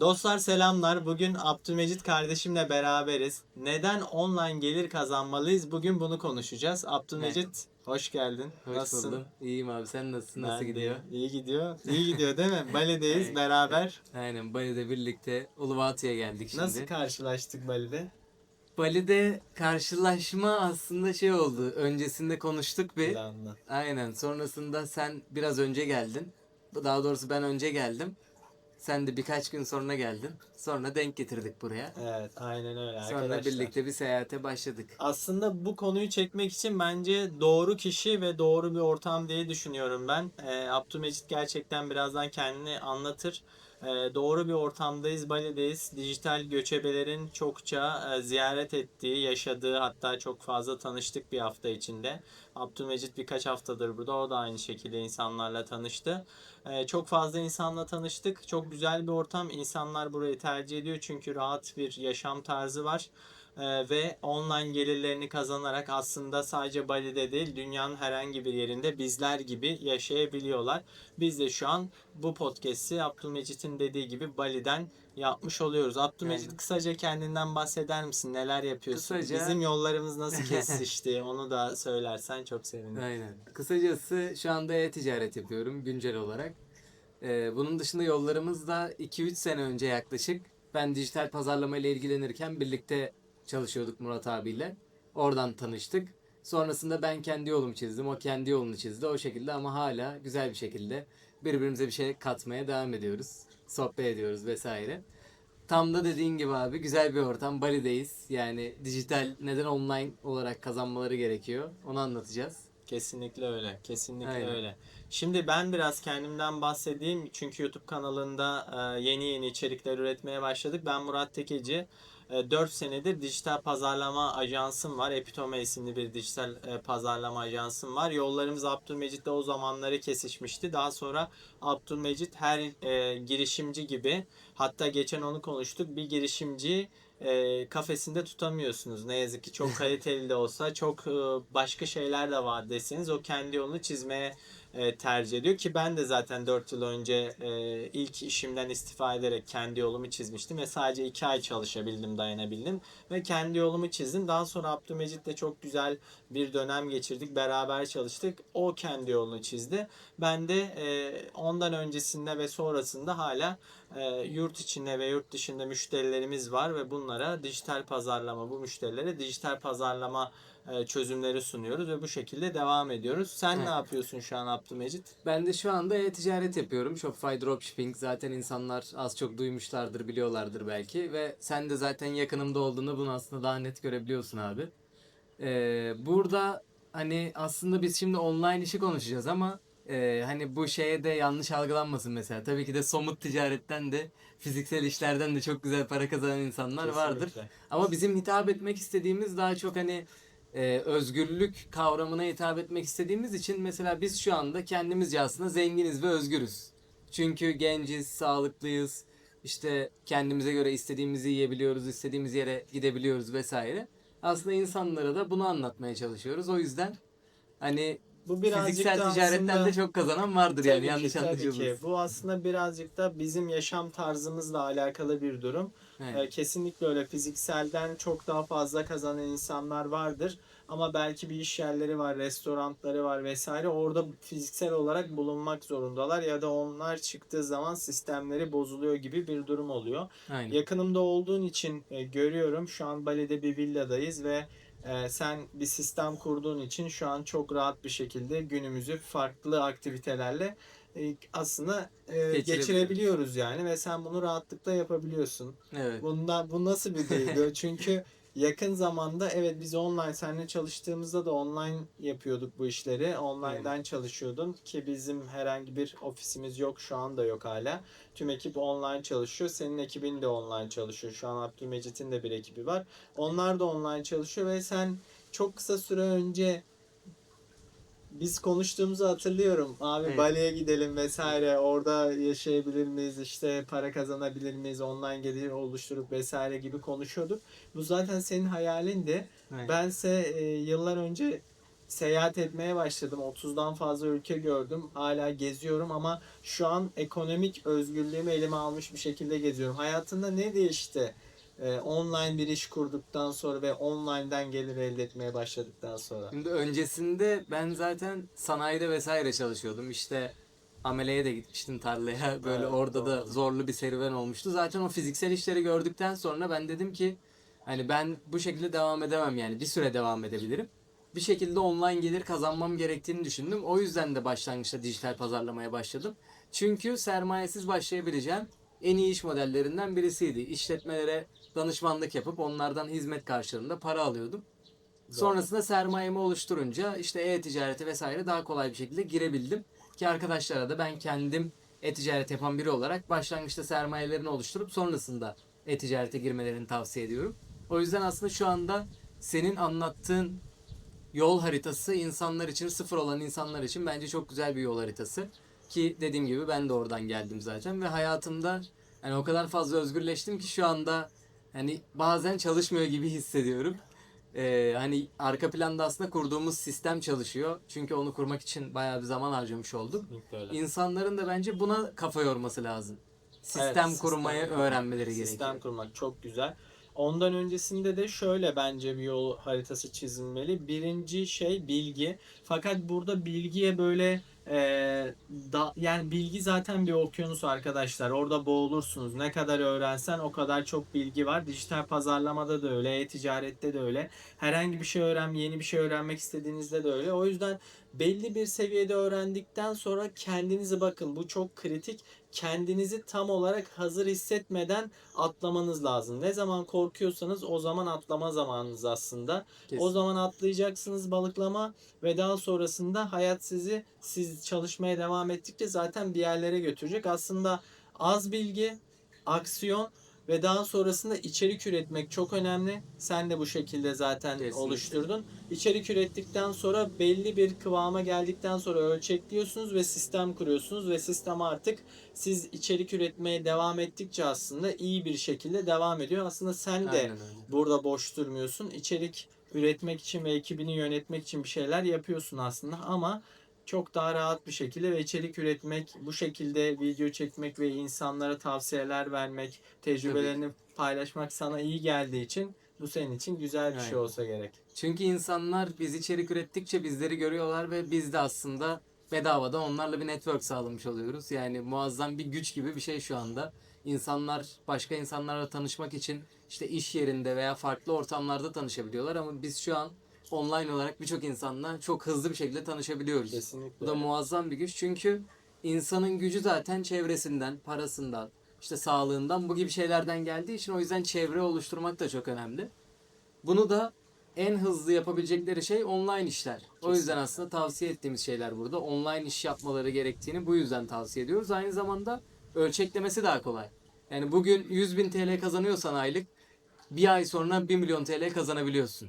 Dostlar selamlar. Bugün Abdülmecit kardeşimle beraberiz. Neden online gelir kazanmalıyız? Bugün bunu konuşacağız. Abdülmecit hoş geldin. Hoş Nasılsın? buldum. İyiyim abi sen nasılsın? Nasıl Ben de gidiyor? İyi gidiyor. İyi gidiyor değil mi? Bali'deyiz Evet. beraber. Aynen Bali'de birlikte Uluvatı'ya geldik şimdi. Nasıl karşılaştık Bali'de? Bali'de karşılaşma aslında şey oldu. Öncesinde konuştuk bir. Anlat. Aynen. Sonrasında sen biraz önce geldin. Daha doğrusu ben önce geldim. Sen de birkaç gün sonra geldin. Sonra denk getirdik buraya. Evet aynen öyle Sonra arkadaşlar. birlikte bir seyahate başladık. Aslında bu konuyu çekmek için bence doğru kişi ve doğru bir ortam diye düşünüyorum ben. E, Abdülmecit gerçekten birazdan kendini anlatır. E, doğru bir ortamdayız, Bali'deyiz. Dijital göçebelerin çokça e, ziyaret ettiği, yaşadığı hatta çok fazla tanıştık bir hafta içinde. Abdülmecit birkaç haftadır burada. O da aynı şekilde insanlarla tanıştı. E, çok fazla insanla tanıştık. Çok güzel bir ortam. İnsanlar burayı tercih ediyor çünkü rahat bir yaşam tarzı var. Ee, ve online gelirlerini kazanarak aslında sadece Bali'de değil dünyanın herhangi bir yerinde bizler gibi yaşayabiliyorlar. Biz de şu an bu podcast'i Abdülmecit'in dediği gibi Bali'den yapmış oluyoruz. Abdülmecit Aynen. kısaca kendinden bahseder misin? Neler yapıyorsun? Kısaca- Bizim yollarımız nasıl kesişti? Onu da söylersen çok sevinirim. Aynen. Kısacası şu anda e-ticaret yapıyorum güncel olarak. Ee, bunun dışında yollarımız da 2-3 sene önce yaklaşık ben dijital pazarlama ile ilgilenirken birlikte çalışıyorduk Murat abiyle. Oradan tanıştık. Sonrasında ben kendi yolumu çizdim. O kendi yolunu çizdi. O şekilde ama hala güzel bir şekilde birbirimize bir şey katmaya devam ediyoruz. Sohbet ediyoruz vesaire. Tam da dediğin gibi abi güzel bir ortam. Bali'deyiz. Yani dijital neden online olarak kazanmaları gerekiyor. Onu anlatacağız. Kesinlikle öyle. Kesinlikle Aynen. öyle. Şimdi ben biraz kendimden bahsedeyim. Çünkü YouTube kanalında yeni yeni içerikler üretmeye başladık. Ben Murat Tekeci. 4 senedir dijital pazarlama ajansım var. Epitome isimli bir dijital e, pazarlama ajansım var. Yollarımız Abdülmecit'le o zamanları kesişmişti. Daha sonra Abdülmecit her e, girişimci gibi hatta geçen onu konuştuk. Bir girişimci e, kafesinde tutamıyorsunuz. Ne yazık ki çok kaliteli de olsa çok e, başka şeyler de var deseniz o kendi yolunu çizmeye e, tercih ediyor ki ben de zaten 4 yıl önce e, ilk işimden istifa ederek kendi yolumu çizmiştim ve sadece 2 ay çalışabildim dayanabildim ve kendi yolumu çizdim. Daha sonra Abdülmecit'le çok güzel bir dönem geçirdik. Beraber çalıştık. O kendi yolunu çizdi. Ben de e, ondan öncesinde ve sonrasında hala e, yurt içinde ve yurt dışında müşterilerimiz var ve bunlara dijital pazarlama bu müşterilere dijital pazarlama çözümleri sunuyoruz ve bu şekilde devam ediyoruz. Sen Evet. ne yapıyorsun şu an Abdülmecit? Ben de şu anda e-ticaret yapıyorum. Shopify Dropshipping zaten insanlar az çok duymuşlardır, biliyorlardır belki. Ve sen de zaten yakınımda olduğunu bunu aslında daha net görebiliyorsun abi. Ee, burada hani aslında biz şimdi online işi konuşacağız ama e, hani bu şeye de yanlış algılanmasın mesela. Tabii ki de somut ticaretten de fiziksel işlerden de çok güzel para kazanan insanlar vardır. Kesinlikle. Ama bizim hitap etmek istediğimiz daha çok hani e, özgürlük kavramına hitap etmek istediğimiz için mesela biz şu anda kendimizce aslında zenginiz ve özgürüz. Çünkü genciz, sağlıklıyız. işte kendimize göre istediğimizi yiyebiliyoruz, istediğimiz yere gidebiliyoruz vesaire. Aslında insanlara da bunu anlatmaya çalışıyoruz. O yüzden hani Bu birazcık fiziksel da ticaretten aslında- de çok kazanan vardır yani yanlış anlaşılmasın. Bu aslında birazcık da bizim yaşam tarzımızla alakalı bir durum. Evet. Ee, Kesinlikle öyle fizikselden çok daha fazla kazanan insanlar vardır. Ama belki bir iş yerleri var, restoranları var vesaire. Orada fiziksel olarak bulunmak zorundalar ya da onlar çıktığı zaman sistemleri bozuluyor gibi bir durum oluyor. Aynen. Yakınımda olduğun için e, görüyorum. Şu an Bali'de bir villadayız ve e, sen bir sistem kurduğun için şu an çok rahat bir şekilde günümüzü farklı aktivitelerle e, aslında e, Geçirebiliyoruz. yani ve sen bunu rahatlıkla yapabiliyorsun. Evet. Bundan bu nasıl bir duygu? Çünkü yakın zamanda evet biz online seninle çalıştığımızda da online yapıyorduk bu işleri. Online'dan çalışıyordun ki bizim herhangi bir ofisimiz yok şu anda yok hala. Tüm ekip online çalışıyor. Senin ekibin de online çalışıyor. Şu an Abdülmecit'in de bir ekibi var. Onlar da online çalışıyor ve sen çok kısa süre önce biz konuştuğumuzu hatırlıyorum. Abi Evet. Bali'ye gidelim vesaire. Orada yaşayabilir miyiz? işte para kazanabilir miyiz? Online gelir oluşturup vesaire gibi konuşuyorduk. Bu zaten senin hayalindi. Aynen. Bense e, yıllar önce seyahat etmeye başladım. 30'dan fazla ülke gördüm. Hala geziyorum ama şu an ekonomik özgürlüğümü elime almış bir şekilde geziyorum. Hayatında ne değişti? Ee, online bir iş kurduktan sonra ve online'dan gelir elde etmeye başladıktan sonra. Şimdi öncesinde ben zaten sanayide vesaire çalışıyordum. İşte ameleye de gitmiştim tarlaya. Böyle Evet, orada da doğru. zorlu bir serüven olmuştu. Zaten o fiziksel işleri gördükten sonra ben dedim ki hani ben bu şekilde devam edemem yani bir süre devam edebilirim. Bir şekilde online gelir kazanmam gerektiğini düşündüm. O yüzden de başlangıçta dijital pazarlamaya başladım. Çünkü sermayesiz başlayabileceğim en iyi iş modellerinden birisiydi. İşletmelere danışmanlık yapıp onlardan hizmet karşılığında para alıyordum. Sonrasında sermayemi oluşturunca işte e-ticareti vesaire daha kolay bir şekilde girebildim. Ki arkadaşlara da ben kendim e-ticaret yapan biri olarak başlangıçta sermayelerini oluşturup sonrasında e-ticarete girmelerini tavsiye ediyorum. O yüzden aslında şu anda senin anlattığın yol haritası insanlar için sıfır olan insanlar için bence çok güzel bir yol haritası. Ki dediğim gibi ben de oradan geldim zaten ve hayatımda hani o kadar fazla özgürleştim ki şu anda hani bazen çalışmıyor gibi hissediyorum. Ee, hani arka planda aslında kurduğumuz sistem çalışıyor. Çünkü onu kurmak için bayağı bir zaman harcamış olduk. Öyle. İnsanların da bence buna kafa yorması lazım. Sistem Evet, sistem kurmayı kurmak, öğrenmeleri Sistem gerekiyor. kurmak çok güzel. Ondan öncesinde de şöyle bence bir yol haritası çizilmeli. Birinci şey bilgi. Fakat burada bilgiye böyle e, da, yani bilgi zaten bir okyanus arkadaşlar. Orada boğulursunuz. Ne kadar öğrensen o kadar çok bilgi var. Dijital pazarlamada da öyle, e-ticarette de öyle. Herhangi bir şey öğren, yeni bir şey öğrenmek istediğinizde de öyle. O yüzden belli bir seviyede öğrendikten sonra kendinizi bakın. Bu çok kritik. Kendinizi tam olarak hazır hissetmeden atlamanız lazım. Ne zaman korkuyorsanız o zaman atlama zamanınız aslında. Kesin. O zaman atlayacaksınız balıklama ve daha sonrasında hayat sizi siz çalışmaya devam ettikçe zaten bir yerlere götürecek. Aslında az bilgi, aksiyon ve daha sonrasında içerik üretmek çok önemli. Sen de bu şekilde zaten Kesinlikle. oluşturdun. İçerik ürettikten sonra belli bir kıvama geldikten sonra ölçekliyorsunuz ve sistem kuruyorsunuz ve sistem artık siz içerik üretmeye devam ettikçe aslında iyi bir şekilde devam ediyor. Aslında sen de Aynen öyle. burada boş durmuyorsun. İçerik üretmek için ve ekibini yönetmek için bir şeyler yapıyorsun aslında ama çok daha rahat bir şekilde ve içerik üretmek, bu şekilde video çekmek ve insanlara tavsiyeler vermek, tecrübelerini paylaşmak sana iyi geldiği için bu senin için güzel bir şey Aynen. olsa gerek. Çünkü insanlar biz içerik ürettikçe bizleri görüyorlar ve biz de aslında bedavadan onlarla bir network sağlamış oluyoruz. Yani muazzam bir güç gibi bir şey şu anda. İnsanlar başka insanlarla tanışmak için işte iş yerinde veya farklı ortamlarda tanışabiliyorlar ama biz şu an online olarak birçok insanla çok hızlı bir şekilde tanışabiliyoruz. Kesinlikle. Bu da muazzam bir güç çünkü insanın gücü zaten çevresinden, parasından, işte sağlığından bu gibi şeylerden geldiği için o yüzden çevre oluşturmak da çok önemli. Bunu da en hızlı yapabilecekleri şey online işler. O yüzden aslında tavsiye ettiğimiz şeyler burada. Online iş yapmaları gerektiğini bu yüzden tavsiye ediyoruz. Aynı zamanda ölçeklemesi daha kolay. Yani bugün 100 bin TL kazanıyorsan aylık bir ay sonra 1 milyon TL kazanabiliyorsun.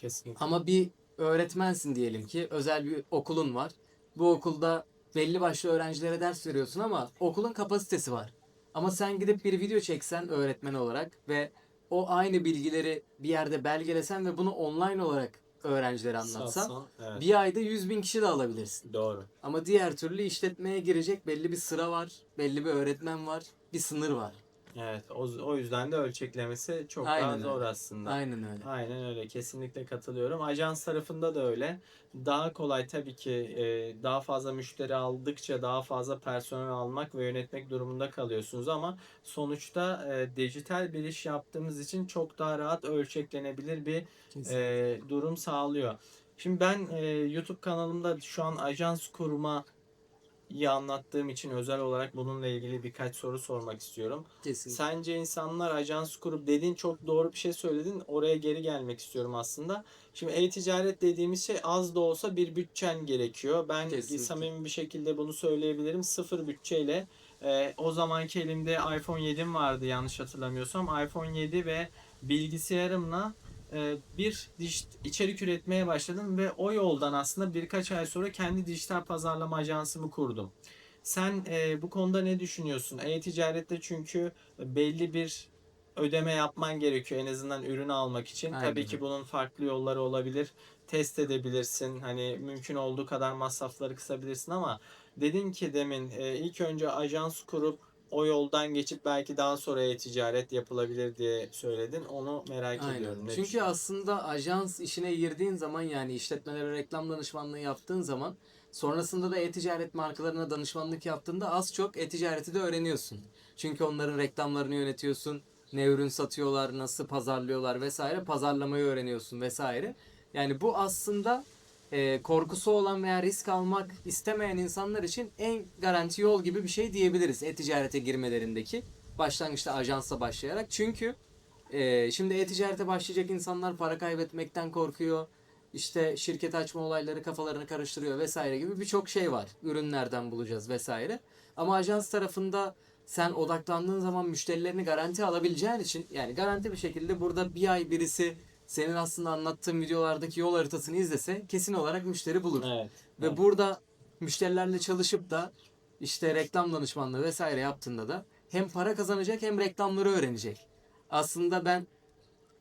Kesinlikle. Ama bir öğretmensin diyelim ki özel bir okulun var. Bu okulda belli başlı öğrencilere ders veriyorsun ama okulun kapasitesi var. Ama sen gidip bir video çeksen öğretmen olarak ve o aynı bilgileri bir yerde belgelesen ve bunu online olarak öğrencilere anlatsan Satsan, evet. bir ayda 100 bin kişi de alabilirsin. Doğru. Ama diğer türlü işletmeye girecek belli bir sıra var, belli bir öğretmen var, bir sınır var. Evet. O, o yüzden de ölçeklemesi çok Aynen daha öyle. zor aslında. Aynen öyle. Aynen öyle. Kesinlikle katılıyorum. Ajans tarafında da öyle. Daha kolay tabii ki e, daha fazla müşteri aldıkça daha fazla personel almak ve yönetmek durumunda kalıyorsunuz ama sonuçta e, dijital bir iş yaptığımız için çok daha rahat ölçeklenebilir bir e, durum sağlıyor. Şimdi ben e, YouTube kanalımda şu an ajans kurma iyi anlattığım için özel olarak bununla ilgili birkaç soru sormak istiyorum. Kesin. Sence insanlar ajans kurup dediğin çok doğru bir şey söyledin. Oraya geri gelmek istiyorum aslında. Şimdi e-ticaret dediğimiz şey az da olsa bir bütçen gerekiyor. Ben Kesinlikle. samimi bir şekilde bunu söyleyebilirim. Sıfır bütçeyle e, o zamanki elimde iPhone 7'm vardı yanlış hatırlamıyorsam. iPhone 7 ve bilgisayarımla bir dij- içerik üretmeye başladım ve o yoldan aslında birkaç ay sonra kendi dijital pazarlama ajansımı kurdum. Sen e, bu konuda ne düşünüyorsun? E-ticarette çünkü belli bir ödeme yapman gerekiyor en azından ürünü almak için. Aynen Tabii ki bunun farklı yolları olabilir. Test edebilirsin. Hani mümkün olduğu kadar masrafları kısabilirsin ama dedin ki demin e, ilk önce ajans kurup o yoldan geçip belki daha sonra e-ticaret yapılabilir diye söyledin. Onu merak Aynen. ediyorum. Ne Çünkü aslında ajans işine girdiğin zaman yani işletmelere reklam danışmanlığı yaptığın zaman sonrasında da e-ticaret markalarına danışmanlık yaptığında az çok e-ticareti de öğreniyorsun. Çünkü onların reklamlarını yönetiyorsun. Ne ürün satıyorlar, nasıl pazarlıyorlar vesaire. Pazarlamayı öğreniyorsun vesaire. Yani bu aslında e, korkusu olan veya risk almak istemeyen insanlar için en garanti yol gibi bir şey diyebiliriz e-ticarete girmelerindeki. Başlangıçta ajansla başlayarak. Çünkü ee, şimdi e-ticarete başlayacak insanlar para kaybetmekten korkuyor. İşte şirket açma olayları kafalarını karıştırıyor vesaire gibi birçok şey var. Ürünlerden bulacağız vesaire. Ama ajans tarafında sen odaklandığın zaman müşterilerini garanti alabileceğin için yani garanti bir şekilde burada bir ay birisi senin aslında anlattığın videolardaki yol haritasını izlese kesin olarak müşteri bulur. Evet. Ve Evet. burada müşterilerle çalışıp da işte reklam danışmanlığı vesaire yaptığında da hem para kazanacak hem reklamları öğrenecek. Aslında ben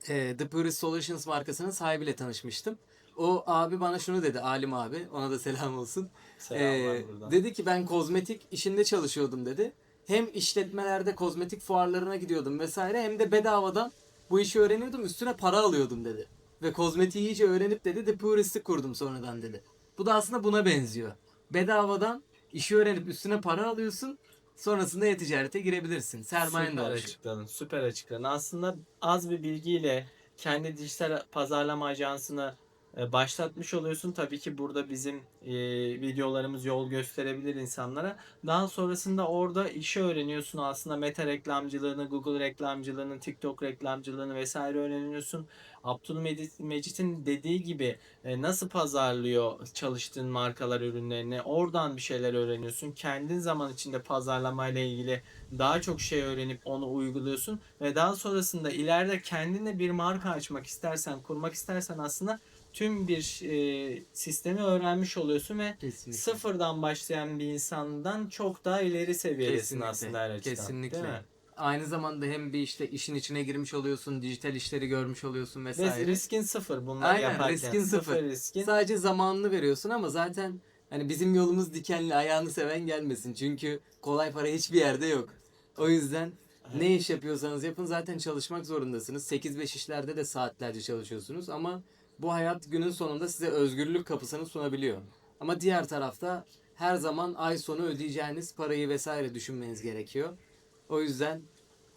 e, The Purist Solutions markasının sahibiyle tanışmıştım. O abi bana şunu dedi, Alim abi, ona da selam olsun. Selamlar Ee, buradan. dedi ki ben kozmetik işinde çalışıyordum dedi. Hem işletmelerde kozmetik fuarlarına gidiyordum vesaire hem de bedavadan bu işi öğreniyordum üstüne para alıyordum dedi. Ve kozmetiği iyice öğrenip dedi The Purist'i kurdum sonradan dedi. Bu da aslında buna benziyor. Bedavadan işi öğrenip üstüne para alıyorsun sonrasında e-ticarete girebilirsin. Sermayen de Süper açıkladın. Süper açıkladın. Aslında az bir bilgiyle kendi dijital pazarlama ajansını başlatmış oluyorsun. Tabii ki burada bizim e, videolarımız yol gösterebilir insanlara. Daha sonrasında orada işi öğreniyorsun. Aslında meta reklamcılığını, Google reklamcılığını, TikTok reklamcılığını vesaire öğreniyorsun. Abdülmecit'in dediği gibi e, nasıl pazarlıyor çalıştığın markalar ürünlerini oradan bir şeyler öğreniyorsun. Kendin zaman içinde pazarlamayla ilgili daha çok şey öğrenip onu uyguluyorsun ve daha sonrasında ileride kendine bir marka açmak istersen, kurmak istersen aslında tüm bir e, sistemi öğrenmiş oluyorsun ve Kesinlikle. sıfırdan başlayan bir insandan çok daha ileri seviyedesin Kesinlikle, aslında her açıdan. kesinlikle. Değil mi? Aynı zamanda hem bir işte işin içine girmiş oluyorsun, dijital işleri görmüş oluyorsun Ve vesaire. riskin sıfır bunları Aynen, yaparken. riskin sıfır. riskin. Sadece zamanını veriyorsun ama zaten hani bizim yolumuz dikenli ayağını seven gelmesin. Çünkü kolay para hiçbir yerde yok. O yüzden ne iş yapıyorsanız yapın zaten çalışmak zorundasınız. 8-5 işlerde de saatlerce çalışıyorsunuz ama bu hayat günün sonunda size özgürlük kapısını sunabiliyor. Ama diğer tarafta her zaman ay sonu ödeyeceğiniz parayı vesaire düşünmeniz gerekiyor. O yüzden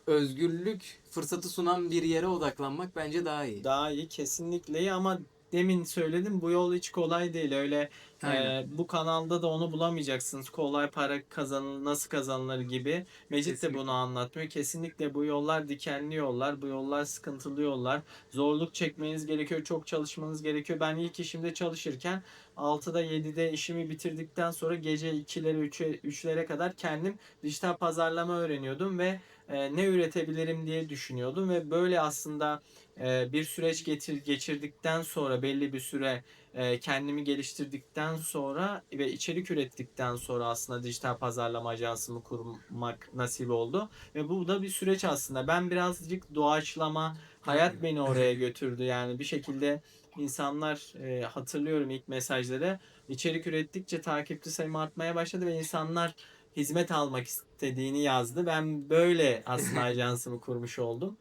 özgürlük fırsatı sunan bir yere odaklanmak bence daha iyi. Daha iyi kesinlikle ama demin söyledim bu yol hiç kolay değil. Öyle e, bu kanalda da onu bulamayacaksınız. Kolay para kazanılır, nasıl kazanılır gibi. Mecit de bunu anlatmıyor. Kesinlikle bu yollar dikenli yollar, bu yollar sıkıntılı yollar. Zorluk çekmeniz gerekiyor, çok çalışmanız gerekiyor. Ben ilk işimde çalışırken 6'da 7'de işimi bitirdikten sonra gece 2'lere 3'e 3'lere kadar kendim dijital pazarlama öğreniyordum ve e, ne üretebilirim diye düşünüyordum ve böyle aslında e, bir süreç getir geçirdikten sonra belli bir süre e, kendimi geliştirdikten sonra ve içerik ürettikten sonra aslında dijital pazarlama ajansımı kurmak nasip oldu ve bu da bir süreç aslında. Ben birazcık doğaçlama hayat beni oraya götürdü yani bir şekilde insanlar hatırlıyorum ilk mesajları içerik ürettikçe takipçi sayım artmaya başladı ve insanlar hizmet almak istediğini yazdı. Ben böyle aslında ajansımı kurmuş oldum.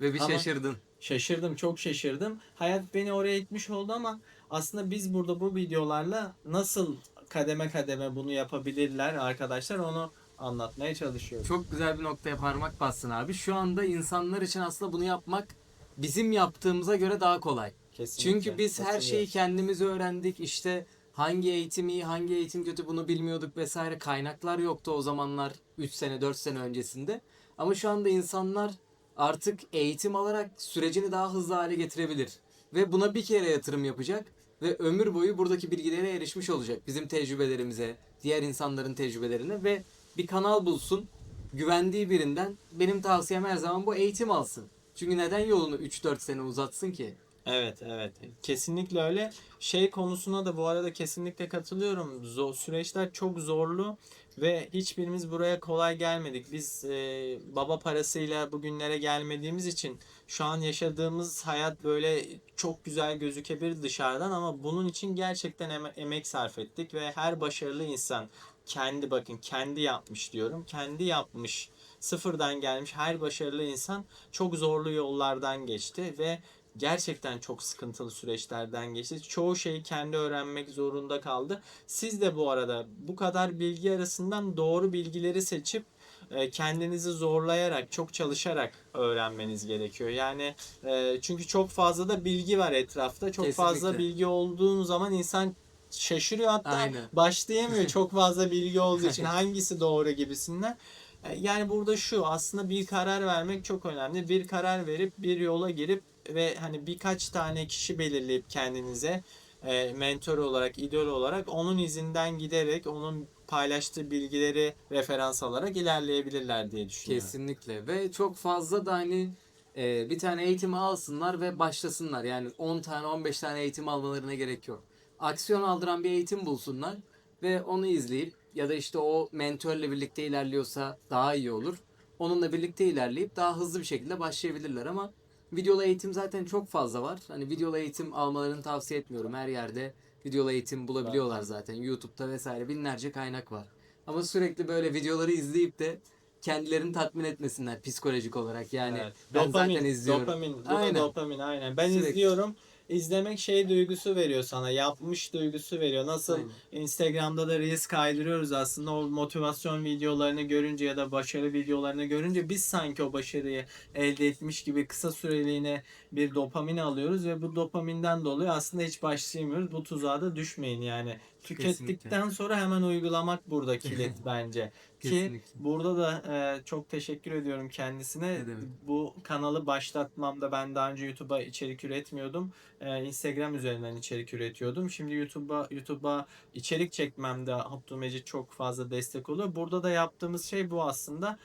Ve bir Ama- şaşırdın. Şaşırdım, çok şaşırdım. Hayat beni oraya itmiş oldu ama aslında biz burada bu videolarla nasıl kademe kademe bunu yapabilirler arkadaşlar onu anlatmaya çalışıyoruz. Çok güzel bir noktaya parmak bastın abi. Şu anda insanlar için aslında bunu yapmak bizim yaptığımıza göre daha kolay. Kesinlikle. Çünkü biz her Katılıyorum. şeyi kendimiz öğrendik. İşte hangi eğitim iyi, hangi eğitim kötü bunu bilmiyorduk vesaire. Kaynaklar yoktu o zamanlar 3 sene 4 sene öncesinde. Ama şu anda insanlar artık eğitim alarak sürecini daha hızlı hale getirebilir. Ve buna bir kere yatırım yapacak ve ömür boyu buradaki bilgilere erişmiş olacak. Bizim tecrübelerimize, diğer insanların tecrübelerine ve bir kanal bulsun. Güvendiği birinden benim tavsiyem her zaman bu eğitim alsın. Çünkü neden yolunu 3-4 sene uzatsın ki? Evet, evet. Kesinlikle öyle. Şey konusuna da bu arada kesinlikle katılıyorum. Zo- süreçler çok zorlu ve hiçbirimiz buraya kolay gelmedik. Biz e, baba parasıyla bugünlere gelmediğimiz için şu an yaşadığımız hayat böyle çok güzel gözükebilir dışarıdan ama bunun için gerçekten eme- emek sarf ettik ve her başarılı insan kendi bakın kendi yapmış diyorum. Kendi yapmış, sıfırdan gelmiş her başarılı insan çok zorlu yollardan geçti ve gerçekten çok sıkıntılı süreçlerden geçti. Çoğu şeyi kendi öğrenmek zorunda kaldı. Siz de bu arada bu kadar bilgi arasından doğru bilgileri seçip e, kendinizi zorlayarak, çok çalışarak öğrenmeniz gerekiyor. Yani e, çünkü çok fazla da bilgi var etrafta. Çok fazla Kesinlikle. bilgi olduğun zaman insan şaşırıyor hatta Aynen. başlayamıyor çok fazla bilgi olduğu için hangisi doğru gibisinden. E, Yani burada şu aslında bir karar vermek çok önemli. Bir karar verip bir yola girip ve hani birkaç tane kişi belirleyip kendinize e, mentor olarak, idol olarak onun izinden giderek onun paylaştığı bilgileri referans alarak ilerleyebilirler diye düşünüyorum. Kesinlikle ve çok fazla da hani e, bir tane eğitimi alsınlar ve başlasınlar. Yani 10 tane 15 tane eğitim almalarına gerek yok. Aksiyon aldıran bir eğitim bulsunlar ve onu izleyip ya da işte o mentörle birlikte ilerliyorsa daha iyi olur. Onunla birlikte ilerleyip daha hızlı bir şekilde başlayabilirler ama videolu eğitim zaten çok fazla var. Hani videolu eğitim almalarını tavsiye etmiyorum. Her yerde videolu eğitim bulabiliyorlar zaten. YouTube'da vesaire binlerce kaynak var. Ama sürekli böyle videoları izleyip de kendilerini tatmin etmesinler psikolojik olarak. Yani Evet. ben dopamin, zaten izliyorum. Dopamin, bu Aynen. da dopamin aynen. Ben Sürekli. izliyorum. İzlemek şey duygusu veriyor sana. Yapmış duygusu veriyor. Nasıl Aynen. Instagram'da da Reels kaydırıyoruz aslında o motivasyon videolarını görünce ya da başarı videolarını görünce biz sanki o başarıyı elde etmiş gibi kısa süreliğine bir dopamin alıyoruz ve bu dopaminden dolayı aslında hiç başlayamıyoruz. Bu tuzağa da düşmeyin yani. Tükettikten sonra hemen uygulamak burada kilit bence. Ki Kesinlikle. burada da e, çok teşekkür ediyorum kendisine. Bu kanalı başlatmamda ben daha önce YouTube'a içerik üretmiyordum. E, Instagram üzerinden içerik üretiyordum. Şimdi YouTube'a YouTube'a içerik çekmemde Abdülmecit çok fazla destek oluyor. Burada da yaptığımız şey bu aslında.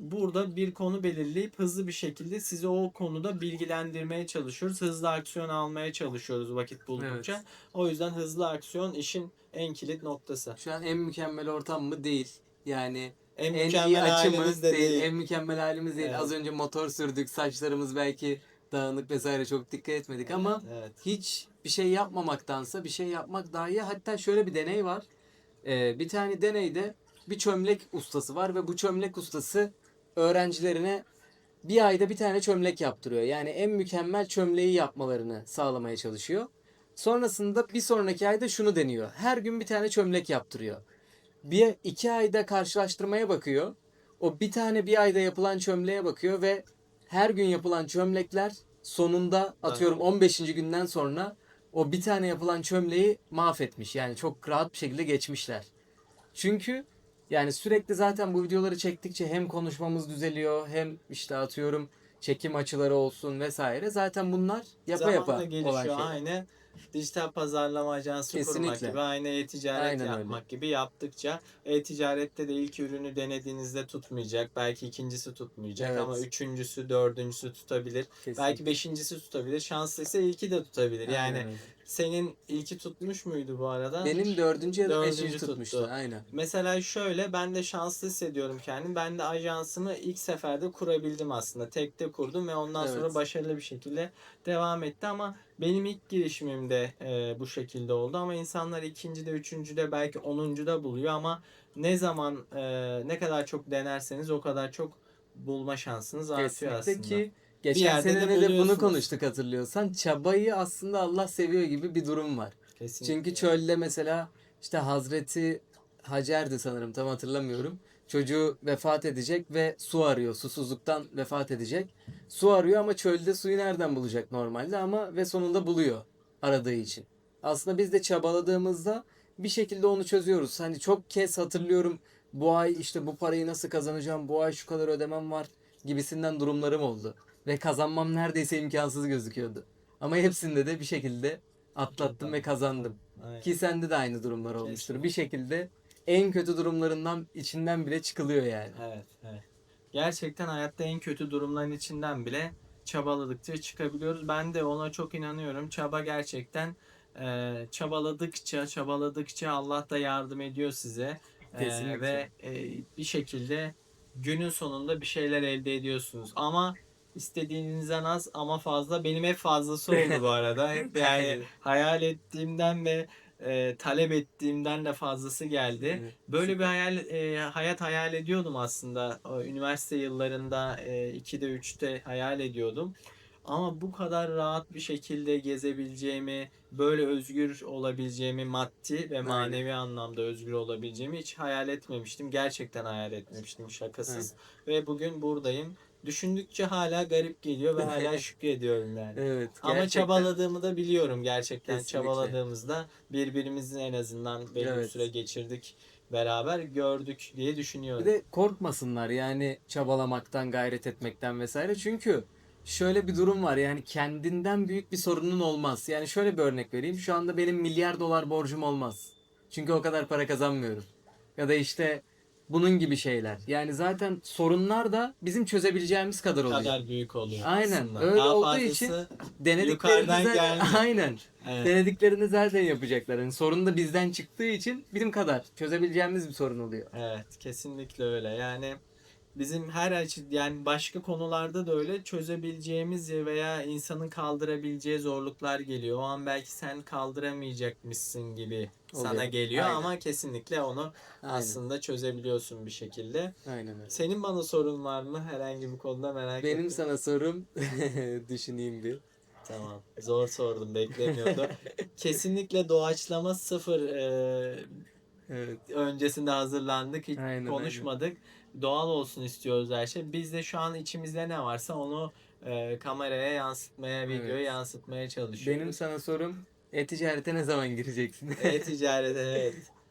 Burada bir konu belirleyip hızlı bir şekilde sizi o konuda bilgilendirmeye çalışıyoruz. Hızlı aksiyon almaya çalışıyoruz vakit buldukça. Evet. O yüzden hızlı aksiyon işin en kilit noktası. Şu an en mükemmel ortam mı? Değil. Yani En, en iyi açımız değil, de değil. En mükemmel halimiz değil. Evet. Az önce motor sürdük. Saçlarımız belki dağınık vesaire çok dikkat etmedik ama evet. hiç bir şey yapmamaktansa bir şey yapmak daha iyi. Hatta şöyle bir deney var. Ee, bir tane deneyde bir çömlek ustası var ve bu çömlek ustası öğrencilerine bir ayda bir tane çömlek yaptırıyor. Yani en mükemmel çömleği yapmalarını sağlamaya çalışıyor. Sonrasında bir sonraki ayda şunu deniyor. Her gün bir tane çömlek yaptırıyor. Bir iki ayda karşılaştırmaya bakıyor. O bir tane bir ayda yapılan çömleğe bakıyor ve her gün yapılan çömlekler sonunda atıyorum 15. günden sonra o bir tane yapılan çömleği mahvetmiş. Yani çok rahat bir şekilde geçmişler. Çünkü yani sürekli zaten bu videoları çektikçe hem konuşmamız düzeliyor hem işte atıyorum çekim açıları olsun vesaire. Zaten bunlar yapa Zamanla yapa olan gelişiyor şeyler. Dijital pazarlama ajansı kurmak Kesinlikle. gibi aynı e-ticaret Aynen öyle. yapmak gibi yaptıkça e-ticarette de ilk ürünü denediğinizde tutmayacak belki ikincisi tutmayacak Evet. ama üçüncüsü dördüncüsü tutabilir Kesinlikle. belki beşincisi tutabilir şanslıysa ilki de tutabilir yani Aynen öyle. senin ilki tutmuş muydu bu arada? benim dördüncü ya da Dördüncü beşinci tutmuştu. tuttu. Aynen. Mesela şöyle ben de şanslı hissediyorum kendimi. Ben de ajansımı ilk seferde kurabildim aslında. Tekte kurdum ve ondan sonra Evet. başarılı bir şekilde devam etti ama benim ilk girişimim de e, bu şekilde oldu ama insanlar ikincide, üçüncüde belki onuncuda buluyor ama ne zaman e, ne kadar çok denerseniz o kadar çok bulma şansınız artıyor Kesinlikle aslında. ki geçen yerde de sene de bunu konuştuk hatırlıyorsan. Çabayı aslında Allah seviyor gibi bir durum var. Kesinlikle. Çünkü çölde mesela işte Hazreti Hacer'di sanırım tam hatırlamıyorum. Çocuğu vefat edecek ve su arıyor. Susuzluktan vefat edecek. Su arıyor ama çölde suyu nereden bulacak normalde ama ve sonunda buluyor aradığı için. Aslında biz de çabaladığımızda bir şekilde onu çözüyoruz. Hani çok kez hatırlıyorum bu ay işte bu parayı nasıl kazanacağım, bu ay şu kadar ödemem var gibisinden durumlarım oldu. Ve kazanmam neredeyse imkansız gözüküyordu. Ama hepsinde de bir şekilde atlattım ve kazandım. Aynen. Ki sende de aynı durumlar olmuştur. Bir şekilde en kötü durumlarından içinden bile çıkılıyor yani. Evet, evet. Gerçekten hayatta en kötü durumların içinden bile çabaladıkça çıkabiliyoruz. Ben de ona çok inanıyorum. Çaba gerçekten e, çabaladıkça çabaladıkça Allah da yardım ediyor size. E, Kesinlikle. ve e, bir şekilde günün sonunda bir şeyler elde ediyorsunuz. Ama istediğinizden az ama fazla. Benim hep fazlası oldu bu arada. Yani hayal ettiğimden ve e, talep ettiğimden de fazlası geldi. Evet. Böyle bir hayal e, hayat hayal ediyordum aslında. O, üniversite yıllarında e, 2'de 3'te hayal ediyordum. Ama bu kadar rahat bir şekilde gezebileceğimi, böyle özgür olabileceğimi, maddi ve manevi anlamda özgür olabileceğimi hiç hayal etmemiştim. Gerçekten hayal etmemiştim şakasız. Ve bugün buradayım. Düşündükçe hala garip geliyor ve hala şükrediyorum yani. Evet. Ama gerçekten- çabaladığımı da biliyorum gerçekten. Kesinlikle. Çabaladığımızda birbirimizin en azından belli bir Evet. süre geçirdik. Beraber gördük diye Bir düşünüyorum. de korkmasınlar yani çabalamaktan, gayret etmekten vesaire. Çünkü şöyle bir durum var yani kendinden büyük bir sorunun olmaz. Yani şöyle bir örnek vereyim. Şu anda benim milyar dolar borcum olmaz. Çünkü o kadar para kazanmıyorum. Ya da işte bunun gibi şeyler. Yani zaten sorunlar da bizim çözebileceğimiz kadar oluyor. kadar büyük oluyor. Aynen. aslında. Öyle Daha olduğu için yukarıdan Denediklerini zaten, gelmiyor. aynen. Evet. Denediklerini zaten yapacaklar. Yani sorun da bizden çıktığı için bizim kadar çözebileceğimiz bir sorun oluyor. Evet, kesinlikle öyle. Yani bizim her açı yani başka konularda da öyle çözebileceğimiz veya insanın kaldırabileceği zorluklar geliyor. O an belki sen kaldıramayacakmışsın gibi sana Oluyor. geliyor Aynen. ama kesinlikle onu Aynen. aslında çözebiliyorsun bir şekilde. Aynen öyle. Senin bana sorun var mı herhangi bir konuda merak Benim ettim. sana sorum düşüneyim bir. Tamam. Zor sordum beklemiyordum. Kesinlikle doğaçlama sıfır e, Evet. öncesinde hazırlandık. Hiç Aynen, konuşmadık. Doğal olsun istiyoruz her şey. Biz de şu an içimizde ne varsa onu e, kameraya yansıtmaya, videoya Evet. yansıtmaya çalışıyoruz. Benim sana sorum e-ticarete ne zaman gireceksin? E-ticaret evet.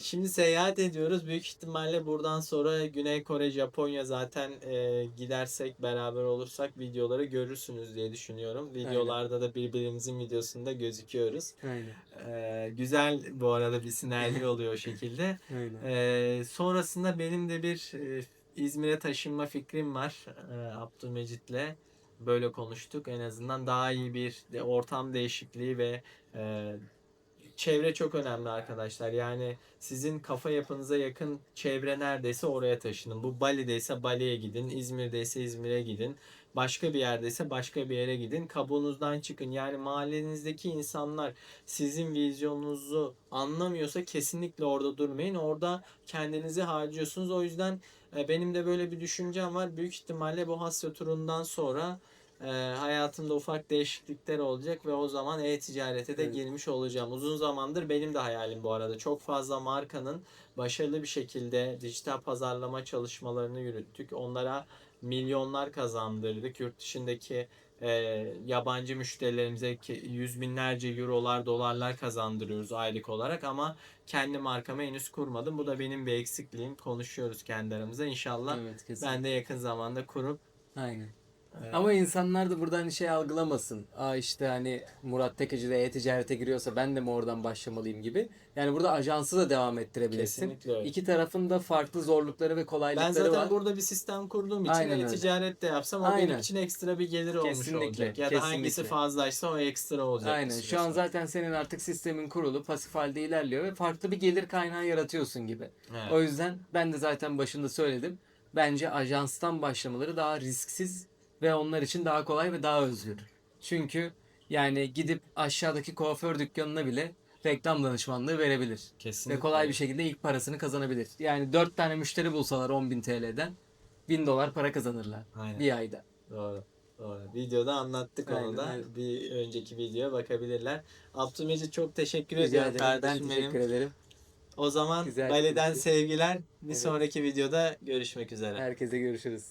Şimdi seyahat ediyoruz. Büyük ihtimalle buradan sonra Güney Kore, Japonya zaten e, gidersek beraber olursak videoları görürsünüz diye düşünüyorum. Videolarda da birbirimizin videosunda gözüküyoruz. Aynen. E, güzel bu arada bir sinerji oluyor o şekilde. Aynen. E, sonrasında benim de bir e, İzmir'e taşınma fikrim var e, Abdülmecit'le. Böyle konuştuk. En azından daha iyi bir ortam değişikliği ve e, çevre çok önemli arkadaşlar. Yani sizin kafa yapınıza yakın çevre neredeyse oraya taşının. Bu Bali'deyse Bali'ye gidin, İzmir'deyse İzmir'e gidin. Başka bir yerdeyse başka bir yere gidin. Kabuğunuzdan çıkın. Yani mahallenizdeki insanlar sizin vizyonunuzu anlamıyorsa kesinlikle orada durmayın. Orada kendinizi harcıyorsunuz. O yüzden e, benim de böyle bir düşüncem var. Büyük ihtimalle bu Hasya turundan sonra e, hayatımda ufak değişiklikler olacak ve o zaman e-ticarete de Evet. girmiş olacağım. Uzun zamandır benim de hayalim bu arada. Çok fazla markanın başarılı bir şekilde dijital pazarlama çalışmalarını yürüttük. Onlara milyonlar kazandırdık. Yurt dışındaki e, yabancı müşterilerimize ki yüz binlerce eurolar, dolarlar kazandırıyoruz aylık olarak ama kendi markamı henüz kurmadım. Bu da benim bir eksikliğim. Konuşuyoruz kendi aramızda. İnşallah Evet ben de yakın zamanda kurup Aynen. Evet. Ama insanlar da buradan şey algılamasın. Aa işte hani Murat Tekeci de e-ticarete giriyorsa ben de mi oradan başlamalıyım gibi. Yani burada ajansı da devam ettirebilirsin. Kesinlikle öyle. İki tarafın da farklı zorlukları ve Ben kolaylıkları zaten var. burada bir sistem kurduğum için Aynen e, öyle. ticaret de yapsam o benim Aynen. için ekstra bir gelir olmuş Kesinlikle, olacak. Ya da kesinlikle. hangisi fazlaysa o ekstra olacak. Aynen. Şu an zaten senin artık sistemin kurulu, pasif halde ilerliyor ve farklı bir gelir kaynağı yaratıyorsun gibi. Evet. O yüzden ben de zaten başında söyledim. Bence ajanstan başlamaları daha risksiz ve onlar için daha kolay ve daha özgür. Çünkü yani gidip aşağıdaki kuaför dükkanına bile reklam danışmanlığı verebilir. Kesinlikle. Ve kolay bir şekilde ilk parasını kazanabilir. Yani 4 tane müşteri bulsalar 10.000 TL'den 1000 dolar para kazanırlar Aynen. bir ayda. Doğru. Doğru. Videoda anlattık Aynen, onu da. aynen. Bir önceki videoya bakabilirler. Abdülmecit çok teşekkür Rica ediyorum ederim. Ben kardeşim teşekkür benim. ederim. O zaman Güzel konuştuk. sevgiler. Bir Evet. sonraki videoda görüşmek üzere. Herkese görüşürüz.